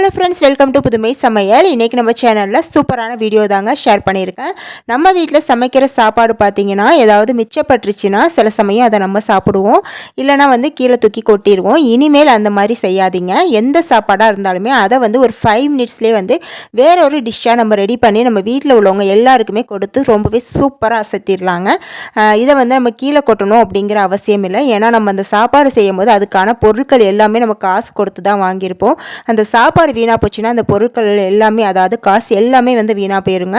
Hello friends welcome to புதுமை சமையல். இன்றைக்கி நம்ம சேனலில் சூப்பரான வீடியோ தாங்க ஷேர் பண்ணியிருக்கேன். நம்ம வீட்டில் சமைக்கிற சாப்பாடு பார்த்தீங்கன்னா ஏதாவது மிச்சப்பட்டுருச்சுன்னா சில சமயம் அதை நம்ம சாப்பிடுவோம். இல்லைனா வந்து கீழே தூக்கி கொட்டிடுவோம் இனிமேல் அந்த மாதிரி செய்யாதீங்க. எந்த சாப்பாடாக இருந்தாலுமே அதை வந்து ஒரு ஃபைவ் மினிட்ஸ்லேயே வந்து வேற ஒரு டிஷ்ஷாக நம்ம ரெடி பண்ணி நம்ம வீட்டில் உள்ளவங்க எல்லாருக்குமே கொடுத்து ரொம்பவே சூப்பராக அசத்திடலாங்க இதை வந்து நம்ம கீழே கொட்டணும் அப்படிங்கிற அவசியம் இல்லை. ஏன்னா நம்ம அந்த சாப்பாடு செய்யும் போது அதுக்கான பொருட்கள் எல்லாமே நம்ம காசு கொடுத்து தான் வாங்கியிருப்போம். அந்த சாப்பாடு வீணாக போச்சுன்னா அந்த பொருட்கள் எல்லாமே அதாவது காசு எல்லாமே வந்து வீணாக போயிருங்க.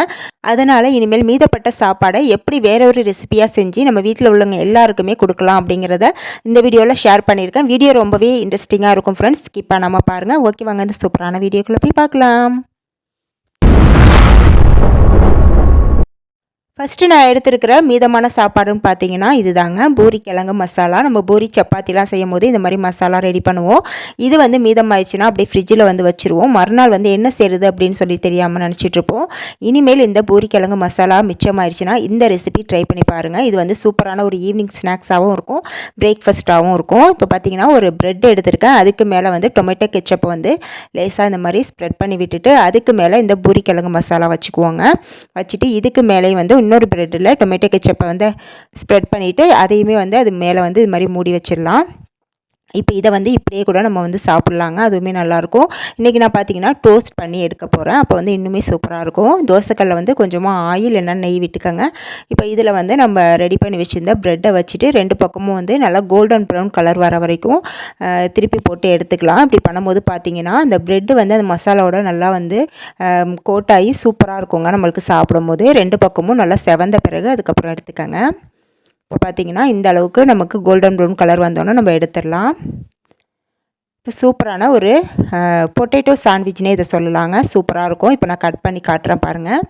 அதனால் இனிமேல் மீதப்பட்ட சாப்பாடை எப்படி வேற ஒரு ரெசிபியாக செஞ்சு நம்ம வீட்டில் உள்ளவங்க எல்லாருக்குமே கொடுக்கலாம் அப்படிங்கிறத இந்த வீடியோவில் ஷேர் பண்ணியிருக்கேன். வீடியோ ரொம்பவே இன்ட்ரெஸ்டிங்காக இருக்கும் ஃப்ரெண்ட்ஸ் ஸ்கிப் பண்ணாமல் பாருங்கள் ஓகே வாங்க இந்த சூப்பரான வீடியோக்குள்ளே போய் பார்க்கலாம். ஃபஸ்ட்டு நான் எடுத்துருக்கிற மீதமான சாப்பாடுன்னு பார்த்தீங்கன்னா இதுதாங்க. பூரி கிழங்கு மசாலா. நம்ம பூரி சப்பாத்திலாம் செய்யும் போது இந்த மாதிரி மசாலா ரெடி பண்ணுவோம். இது வந்து மீதமாயிடுச்சுன்னா அப்படியே ஃப்ரிட்ஜில் வந்து வச்சுருவோம். மறுநாள் வந்து என்ன செய்யுது அப்படின்னு சொல்லி தெரியாமல் நினச்சிட்ருப்போம் இனிமேல் இந்த பூரி கிழங்கு மசாலா மிச்சமாயிடுச்சுன்னா இந்த ரெசிபி ட்ரை பண்ணி பாருங்கள் இது வந்து சூப்பரான ஒரு ஈவினிங் ஸ்நாக்ஸாகவும் இருக்கும். பிரேக்ஃபாஸ்ட்டாகவும் இருக்கும். இப்போ பார்த்தீங்கன்னா ஒரு ப்ரெட் எடுத்திருக்கேன். அதுக்கு மேலே வந்து டொமேட்டோ கெச்சப்பை வந்து லேசாக இந்த மாதிரி ஸ்ப்ரெட் பண்ணி விட்டுட்டு அதுக்கு மேலே இந்த பூரி கிழங்கு மசாலா வச்சுக்குவோங்க. வச்சுட்டு இதுக்கு மேலேயும் வந்து இன்னொரு ப்ரெட்டில் டொமேட்டோ கெச்சப்பை வந்து ஸ்ப்ரெட் பண்ணிவிட்டு அதையுமே வந்து அது மேலே வந்து இது மாதிரி மூடி வச்சிடலாம். இப்போ இதை வந்து இப்படியே கூட நம்ம வந்து சாப்பிட்லாங்க அதுவுமே நல்லாயிருக்கும். இன்றைக்கி நான் பார்த்தீங்கன்னா டோஸ்ட் பண்ணி எடுக்க போகிறேன் அப்போ வந்து இன்னுமே சூப்பராக இருக்கும். தோசைக்கல்லில் வந்து கொஞ்சமாக ஆயில் என்ன நெய் விட்டுக்கோங்க. இப்போ இதில் வந்து நம்ம ரெடி பண்ணி வச்சுருந்த ப்ரெட்டை வச்சுட்டு ரெண்டு பக்கமும் வந்து நல்லா கோல்டன் ப்ரௌன் கலர் வர வரைக்கும் திருப்பி போட்டு எடுத்துக்கலாம். இப்படி பண்ணும்போது பார்த்தீங்கன்னா அந்த ப்ரெட்டு வந்து அந்த மசாலாவோட நல்லா வந்து கோட்டாகி சூப்பராக இருக்குங்க நம்மளுக்கு சாப்பிடும்போது. ரெண்டு பக்கமும் நல்லா செவந்த பிறகு அதுக்கப்புறம் எடுத்துக்கோங்க. இப்போ பார்த்தீங்கன்னா இந்த அளவுக்கு நமக்கு கோல்டன் ப்ரௌன் கலர் வந்தோன்னே நம்ம எடுத்துடலாம். இப்போ சூப்பரான ஒரு பொட்டேட்டோ சாண்ட்விச்னே இதை சொல்லலாங்க. சூப்பராக இருக்கும். இப்போ நான் கட் பண்ணி காட்டுறேன் பாருங்கள்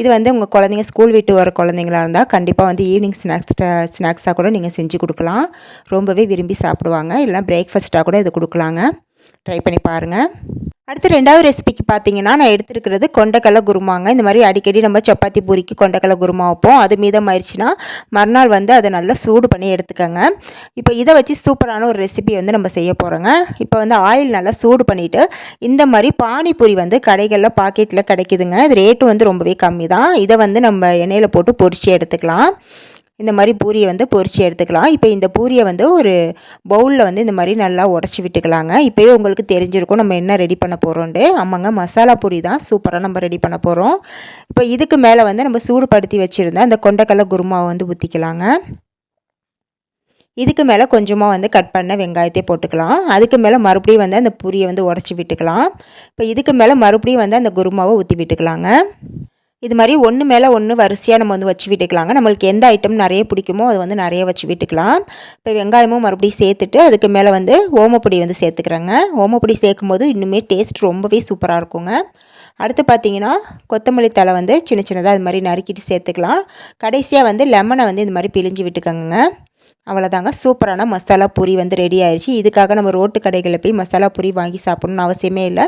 இது வந்து உங்கள் குழந்தைங்க ஸ்கூல் விட்டு வர குழந்தைங்களா இருந்தால் கண்டிப்பாக வந்து ஈவினிங் ஸ்நாக்ஸ் ஸ்நாக்ஸாக கூட நீங்கள் செஞ்சு கொடுக்கலாம். ரொம்பவே விரும்பி சாப்பிடுவாங்க. இல்லைனா பிரேக்ஃபாஸ்ட்டாக கூட இது கொடுக்கலாங்க. ட்ரை பண்ணி பாருங்கள் அடுத்து ரெண்டாவது ரெசிபிக்கு பார்த்தீங்கன்னா நான் எடுத்துருக்கிறது கொண்டக்கடலை குருமாங்க. இந்த மாதிரி அடிக்கடி நம்ம சப்பாத்தி பூரிக்கு கொண்டக்கடலை குருமா வைப்போம். அது மீதம் ஆயிடுச்சுன்னா மறுநாள் வந்து அதை நல்லா சூடு பண்ணி எடுத்துக்கோங்க. இப்போ இதை வச்சு சூப்பரான ஒரு ரெசிபி வந்து நம்ம செய்ய போகிறோங்க இப்போ வந்து ஆயில் நல்லா சூடு பண்ணிவிட்டு இந்த மாதிரி பானிபூரி வந்து கடைகளில் பாக்கெட்டில் கிடைக்குதுங்க. இது ரேட்டு வந்து ரொம்பவே கம்மி தான் இதை வந்து நம்ம எண்ணெயில் போட்டு பொரிச்சு எடுத்துக்கலாம். இந்த மாதிரி பூரியை வந்து பொரித்து எடுத்துக்கலாம். இப்போ இந்த பூரியை வந்து ஒரு பவுலில் வந்து இந்த மாதிரி நல்லா உடச்சி விட்டுக்கலாங்க. இப்போயே உங்களுக்கு தெரிஞ்சிருக்கும் நம்ம என்ன ரெடி பண்ண போகிறோன்ட்டு ஆமாங்க மசாலா பூரி தான் சூப்பராக நம்ம ரெடி பண்ண போகிறோம் இப்போ இதுக்கு மேலே வந்து நம்ம சூடுபடுத்தி வச்சுருந்தா அந்த கொண்டக்கடலை குருமாவை வந்து ஊற்றிக்கலாங்க இதுக்கு மேலே கொஞ்சமாக வந்து கட் பண்ண வெங்காயத்தை போட்டுக்கலாம். அதுக்கு மேலே மறுபடியும் வந்து அந்த பூரியை வந்து உடச்சி விட்டுக்கலாம். இப்போ இதுக்கு மேலே மறுபடியும் வந்து அந்த குருமாவை ஊற்றி விட்டுக்கலாங்க. இது மாதிரி ஒன்று மேலே ஒன்று வரிசையாக நம்ம வந்து வச்சு விட்டுக்கலாங்க. நம்மளுக்கு எந்த ஐட்டம் நிறைய பிடிக்குமோ அது வந்து நிறைய வச்சு விட்டுக்கலாம். இப்போ வெங்காயமும் மறுபடியும் சேர்த்துட்டு அதுக்கு மேலே வந்து ஓமப்பொடி வந்து சேர்த்துக்கிறேங்க. ஓமப்பொடி சேர்க்கும் போது இன்னுமே டேஸ்ட் ரொம்பவே சூப்பராக இருக்குங்க. அடுத்து பார்த்தீங்கன்னா கொத்தமல்லி தழை வந்து சின்ன சின்னதாக இது மாதிரி நறுக்கிட்டு சேர்த்துக்கலாம். கடைசியாக வந்து லெமனை வந்து இந்த மாதிரி பிழிஞ்சு விட்டுக்கோங்க. அவ்வளோதாங்க சூப்பரான மசாலா பூரி வந்து ரெடி ஆயிடுச்சு இதுக்காக நம்ம ரோட்டு கடைகளில் போய் மசாலா பூரி வாங்கி சாப்பிடணும்னு அவசியமே இல்லை.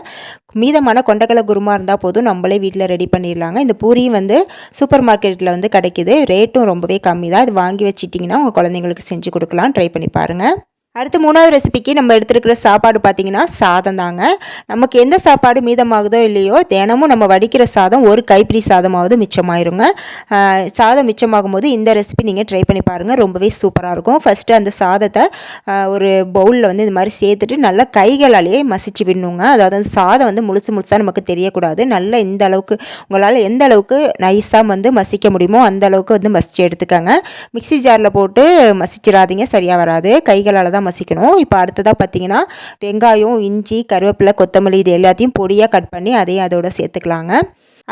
மீதமான கொண்டக்கடலை குருமா இருந்தால் போதும். நம்மளே வீட்டில் ரெடி பண்ணிடலாங்க. இந்த பூரியும் வந்து சூப்பர் மார்க்கெட்டில் வந்து கிடைக்குது. ரேட்டும் ரொம்பவே கம்மி தான் இது வாங்கி வச்சிட்டிங்கன்னா உங்கள் குழந்தைங்களுக்கு செஞ்சு கொடுக்கலாம். ட்ரை பண்ணி பாருங்கள் அடுத்து மூணாவது ரெசிபிக்கு நம்ம எடுத்துருக்கிற சாப்பாடு பார்த்தீங்கன்னா சாதம் தாங்க. நமக்கு எந்த சாப்பாடு மீதமாகுதோ இல்லையோ தினமும் நம்ம வடிக்கிற சாதம் ஒரு கைப்பிடி சாதமாவது மிச்சமாயிருங்க. சாதம் மிச்சமாகும் போது இந்த ரெசிபி நீங்கள் ட்ரை பண்ணி பாருங்கள் ரொம்பவே சூப்பராக இருக்கும். ஃபஸ்ட்டு அந்த சாதத்தை ஒரு பவுலில் வந்து இந்த மாதிரி சேர்த்துட்டு நல்லா கைகளாலேயே மசிச்சு விடணுங்க. அதாவது அந்த சாதம் வந்து முழுசு முழுசாக நமக்கு தெரியக்கூடாது. நல்லா இந்த அளவுக்கு உங்களால் எந்த அளவுக்கு நைஸாக வந்து மசிக்க முடியுமோ அந்த அளவுக்கு வந்து மசித்து எடுத்துக்கோங்க. மிக்ஸி ஜாரில் போட்டு மசிச்சிடாதீங்க. சரியாக வராது. கைகளால் தான் மசிக்கணும். இப்போ அடுத்ததாக பார்த்தீங்கன்னா வெங்காயம் இஞ்சி கருவேப்பிலை கொத்தமல்லி இது எல்லாத்தையும் பொடியாக கட் பண்ணி அதையும் அதோட சேர்த்துக்கலாங்க.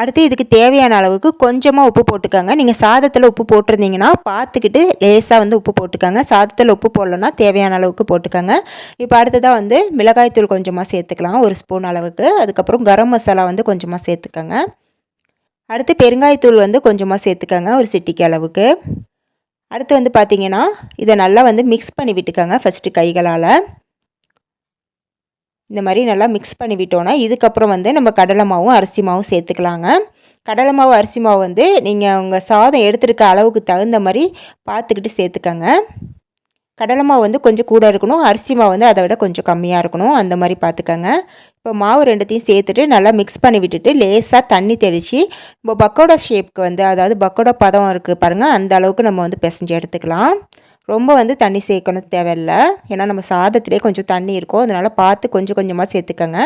அடுத்து இதுக்கு தேவையான அளவுக்கு கொஞ்சமாக உப்பு போட்டுக்கோங்க. நீங்கள் சாதத்தில் உப்பு போட்டிருந்தீங்கன்னா பார்த்துக்கிட்டு லேசாக வந்து உப்பு போட்டுக்கோங்க. சாதத்தில் உப்பு போடலன்னா தேவையான அளவுக்கு போட்டுக்கோங்க. இப்போ அடுத்ததாக வந்து மிளகாய்த்தூள் கொஞ்சமாக சேர்த்துக்கலாம். ஒரு ஸ்பூன் அளவுக்கு. அதுக்கப்புறம் கரம் மசாலா வந்து கொஞ்சமாக சேர்த்துக்கோங்க. அடுத்து பெருங்காயத்தூள் வந்து கொஞ்சமாக சேர்த்துக்கோங்க. ஒரு சிட்டிக்கு அளவுக்கு. அடுத்து வந்து பார்த்தீங்கன்னா இதை நல்லா வந்து மிக்ஸ் பண்ணி விட்டுக்கோங்க ஃபஸ்ட்டு கைகளால். இந்த மாதிரி நல்லா மிக்ஸ் பண்ணி விட்டோன்னா இதுக்கப்புறம் வந்து நம்ம கடலை மாவும் அரிசி மாவும் சேர்த்துக்கலாங்க. கடலை மாவு அரிசி மாவு வந்து நீங்கள் உங்கள் சாதம் எடுத்துருக்க அளவுக்கு தகுந்த மாதிரி பார்த்துக்கிட்டு சேர்த்துக்கங்க. கடலை மாவு வந்து கொஞ்சம் கூட இருக்கணும். அரிசி மாவு வந்து அதை விட கொஞ்சம் கம்மியாக இருக்கணும். அந்த மாதிரி பார்த்துக்கோங்க. இப்போ மாவு ரெண்டுத்தையும் சேர்த்துட்டு நல்லா மிக்ஸ் பண்ணி விட்டுட்டு லேசாக தண்ணி தெளித்து இப்போ பக்கோடா ஷேப்க்கு வந்து அதாவது பக்கோடா பதம் இருக்குது பாருங்கள் அந்த அளவுக்கு நம்ம வந்து பிசைஞ்சு எடுத்துக்கலாம். ரொம்ப வந்து தண்ணி சேர்க்கணும் தேவையில்ல. ஏன்னா நம்ம சாதத்திலே கொஞ்சம் தண்ணி இருக்கும் அதனால் பார்த்து கொஞ்சம் கொஞ்சமாக சேர்த்துக்கோங்க.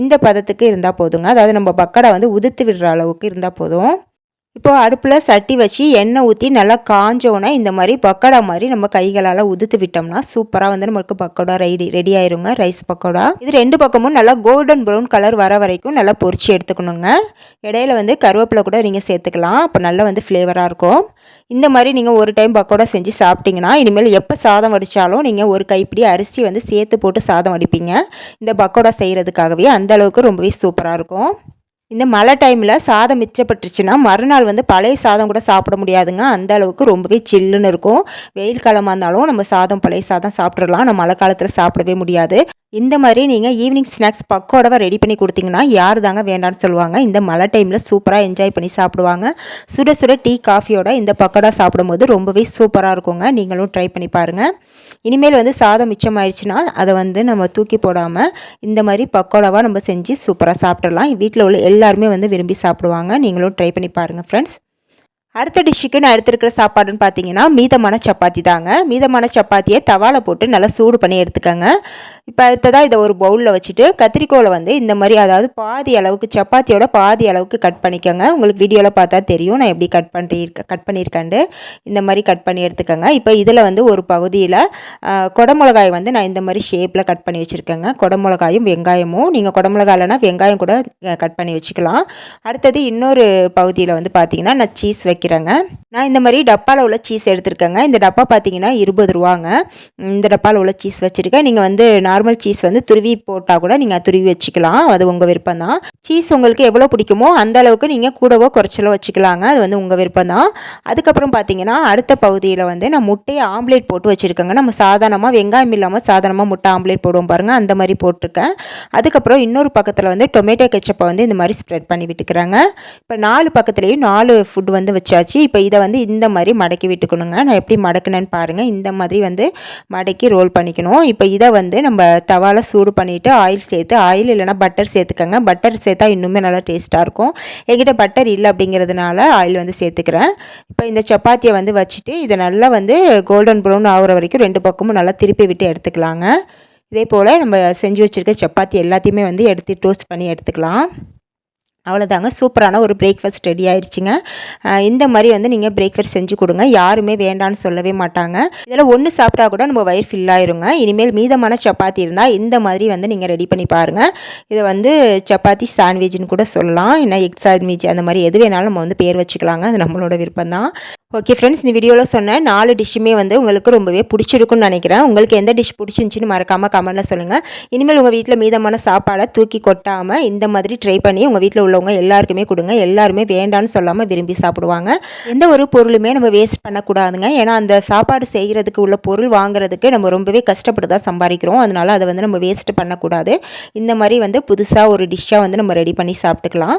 இந்த பதத்துக்கு இருந்தால் போதுங்க. அதாவது நம்ம பக்கடை வந்து உதுத்து விடுற அளவுக்கு இருந்தால் போதும். இப்போது அடுப்பில் சட்டி வச்சு எண்ணெய் ஊற்றி நல்லா காஞ்சோன்னே இந்த மாதிரி பக்கோடா மாதிரி நம்ம கைகளால் உதுத்து விட்டோம்னா சூப்பராக வந்து நம்மளுக்கு பக்கோடா ரெடி ரெடி ஆயிருங்க. ரைஸ் பக்கோடா. இது ரெண்டு பக்கமும் நல்லா கோல்டன் ப்ரௌன் கலர் வர வரைக்கும் நல்லா பொரிச்சு எடுத்துக்கணுங்க. இடையில வந்து கருவேப்பிலை கூட நீங்கள் சேர்த்துக்கலாம். அப்போ நல்லா வந்து ஃப்ளேவராக இருக்கும். இந்த மாதிரி நீங்கள் ஒரு டைம் பக்கோடா செஞ்சு சாப்பிட்டீங்கன்னா இனிமேல் எப்போ சாதம் வடித்தாலும் நீங்கள் ஒரு கைப்பிடி அரிசி வந்து சேர்த்து போட்டு சாதம் வடிப்பீங்க. இந்த பக்கோடா செய்கிறதுக்காகவே அந்த அளவுக்கு ரொம்பவே சூப்பராக இருக்கும். இந்த மழை டைமில் சாதம் மிச்சப்பட்டுருச்சுன்னா மறுநாள் வந்து பழைய சாதம் கூட சாப்பிட முடியாதுங்க. அந்த அளவுக்கு ரொம்பவே சில்லுன்னு இருக்கும். வெயில் காலமாக இருந்தாலும் நம்ம சாதம் பழைய சாதம் சாப்பிட்றலாம் நம்ம மழை காலத்தில் சாப்பிடவே முடியாது. இந்த மாதிரி நீங்கள் ஈவினிங் ஸ்நாக்ஸ் பக்கோடவை ரெடி பண்ணி கொடுத்தீங்கன்னா யார் தாங்க வேண்டாம்னு சொல்லுவாங்க. இந்த மழை டைமில் சூப்பராக என்ஜாய் பண்ணி சாப்பிடுவாங்க. சுட சுட டீ காஃபியோட இந்த பக்கோடா சாப்பிடும்போது ரொம்பவே சூப்பராக இருக்குங்க. நீங்களும் ட்ரை பண்ணி பாருங்கள் இனிமேல் வந்து சாதம் மிச்சம் ஆயிடுச்சுன்னா அதை வந்து நம்ம தூக்கி போடாமல் இந்த மாதிரி பக்கோடாவாக நம்ம செஞ்சு சூப்பராக சாப்பிட்றலாம் வீட்டில் உள்ள எல்லாருமே வந்து விரும்பி சாப்பிடுவாங்க. நீங்களும் ட்ரை பண்ணி பாருங்கள் ஃப்ரெண்ட்ஸ் அடுத்த டிஷ்ஷுக்கு நான் எடுத்துருக்கிற சாப்பாடுன்னு பார்த்தீங்கன்னா மீதமான சப்பாத்தி தாங்க. மீதமான சப்பாத்தியை தவாலை போட்டு நல்லா சூடு பண்ணி எடுத்துக்கோங்க. இப்போ அடுத்ததாக இதை ஒரு பவுலில் வச்சுட்டு கத்திரிக்கோலை வந்து இந்த மாதிரி அதாவது பாதி அளவுக்கு சப்பாத்தியோட பாதி அளவுக்கு கட் பண்ணிக்கோங்க. உங்களுக்கு வீடியோவில் பார்த்தா தெரியும் நான் எப்படி கட் பண்ணியிருக்கேன் கட் பண்ணியிருக்கேன்ட்டு. இந்த மாதிரி கட் பண்ணி எடுத்துக்கோங்க. இப்போ இதில் வந்து ஒரு பகுதியில் குடமிளகாய் வந்து நான் இந்த மாதிரி ஷேப்பில் கட் பண்ணி வச்சுருக்கேங்க. குடமிளகாயும் வெங்காயமும் நீங்கள் குடமிளகாய் வெங்காயம் கூட கட் பண்ணி வச்சுக்கலாம். அடுத்தது இன்னொரு பகுதியில் வந்து பார்த்தீங்கன்னா நான் சீஸ் வைக்கிறேன். வைக்கிறேங்க நான் இந்த மாதிரி டப்பாவில் உள்ள சீஸ் எடுத்திருக்கேங்க. இந்த டப்பா பார்த்தீங்கன்னா இருபது ரூபாங்க. இந்த டப்பாவில் உள்ள சீஸ் வச்சுருக்கேன். நீங்கள் வந்து நார்மல் சீஸ் வந்து துருவி போட்டால் கூட நீங்கள் துருவி வச்சுக்கலாம். அது உங்கள் விருப்பம் தான் சீஸ் உங்களுக்கு எவ்வளோ பிடிக்குமோ அந்த அளவுக்கு நீங்கள் கூடவோ குறைச்சலோ வச்சுக்கலாங்க. அது வந்து உங்கள் விருப்பம் தான் அதுக்கப்புறம் பார்த்தீங்கன்னா அடுத்த பகுதியில் வந்து நான் முட்டையை ஆம்லேட் போட்டு வச்சுருக்கேங்க. நம்ம சாதாரணமாக வெங்காயம் இல்லாமல் சாதாரணமாக முட்டை ஆம்லேட் போடுவோம் பாருங்கள் அந்த மாதிரி போட்டிருக்கேன். அதுக்கப்புறம் இன்னொரு பக்கத்தில் வந்து டொமேட்டோ கெச்சப்பை வந்து இந்த மாதிரி ஸ்ப்ரெட் பண்ணி விட்டுக்கிறாங்க. இப்போ நாலு பக்கத்துலேயும் நாலு ஃபுட் வந்து வச்சு வச்சாச்சு. இப்போ இதை வந்து இந்த மாதிரி மடக்கி விட்டுக்கணுங்க. நான் எப்படி மடக்குனேன்னு பாருங்கள் இந்த மாதிரி வந்து மடக்கி ரோல் பண்ணிக்கணும். இப்போ இதை வந்து நம்ம தவால சூடு பண்ணிவிட்டு ஆயில் சேர்த்து ஆயில் இல்லைனா பட்டர் சேர்த்துக்கோங்க. பட்டர் சேர்த்தா இன்னுமே நல்லா டேஸ்ட்டாக இருக்கும். என்கிட்ட பட்டர் இல்லை அப்படிங்கிறதுனால ஆயில் வந்து சேர்த்துக்கிறேன். இப்போ இந்த சப்பாத்தியை வந்து வச்சுட்டு இதை நல்லா வந்து கோல்டன் ப்ரௌன் ஆகிற வரைக்கும் ரெண்டு பக்கமும் நல்லா திருப்பி விட்டு எடுத்துக்கலாங்க. இதே போல் நம்ம செஞ்சு வச்சுருக்க சப்பாத்தி எல்லாத்தையுமே வந்து எடுத்து டோஸ்ட் பண்ணி எடுத்துக்கலாம். அவ்வளோதாங்க சூப்பரான ஒரு பிரேக்ஃபாஸ்ட் ரெடி ஆயிடுச்சுங்க இந்த மாதிரி வந்து நீங்கள் பிரேக்ஃபாஸ்ட் செஞ்சு கொடுங்க. யாருமே வேண்டான்னு சொல்லவே மாட்டாங்க. இதில் ஒன்று சாப்பிட்டா கூட நம்ம வயிறு ஃபில் ஆயிருங்க. இனிமேல் மீதமான சப்பாத்தி இருந்தால் இந்த மாதிரி வந்து நீங்கள் ரெடி பண்ணி பாருங்கள் இதை வந்து சப்பாத்தி சாண்ட்விச்னு கூட சொல்லலாம். இல்லை எக் சாண்ட்விச் அந்த மாதிரி எது வேணாலும் நம்ம வந்து பேர் வச்சுக்கலாங்க. அது நம்மளோட விருப்பம் தான் ஓகே ஃப்ரெண்ட்ஸ் இந்த வீடியோவில் சொன்ன நாலு டிஷ்ஷுமே வந்து உங்களுக்கு ரொம்பவே பிடிச்சிருக்குன்னு நினைக்கிறேன். உங்களுக்கு எந்த டிஷ் பிடிச்சிருந்துச்சின்னு மறக்காமல் கமெண்ட்டில் சொல்லுங்கள் இனிமேல் உங்கள் வீட்டில் மீதமான சாப்பாடை தூக்கி கொட்டாமல் இந்த மாதிரி ட்ரை பண்ணி உங்கள் வீட்டில் உள்ளவங்க எல்லாருக்குமே கொடுங்க. எல்லாருமே வேண்டான்னு சொல்லாமல் விரும்பி சாப்பிடுவாங்க. எந்த ஒரு பொருளுமே நம்ம வேஸ்ட் பண்ணக்கூடாதுங்க. ஏன்னா அந்த சாப்பாடு செய்கிறதுக்கு உள்ள பொருள் வாங்குறதுக்கு நம்ம ரொம்பவே கஷ்டப்பட்டு தான் சம்பாதிக்கிறோம். அதனால் அதை வந்து நம்ம வேஸ்ட் பண்ணக்கூடாது. இந்த மாதிரி வந்து புதுசாக ஒரு டிஷ்ஷாக வந்து நம்ம ரெடி பண்ணி சாப்பிட்டுக்கலாம்.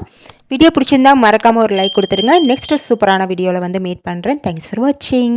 வீடியோ பிடிச்சிருந்தா மறக்காமல் ஒரு லைக் கொடுத்துருங்க நெக்ஸ்ட் சூப்பரான வீடியோவில் வந்து மீட் பண்ணுறேன் தேங்க்ஸ் ஃபார் வாட்சிங்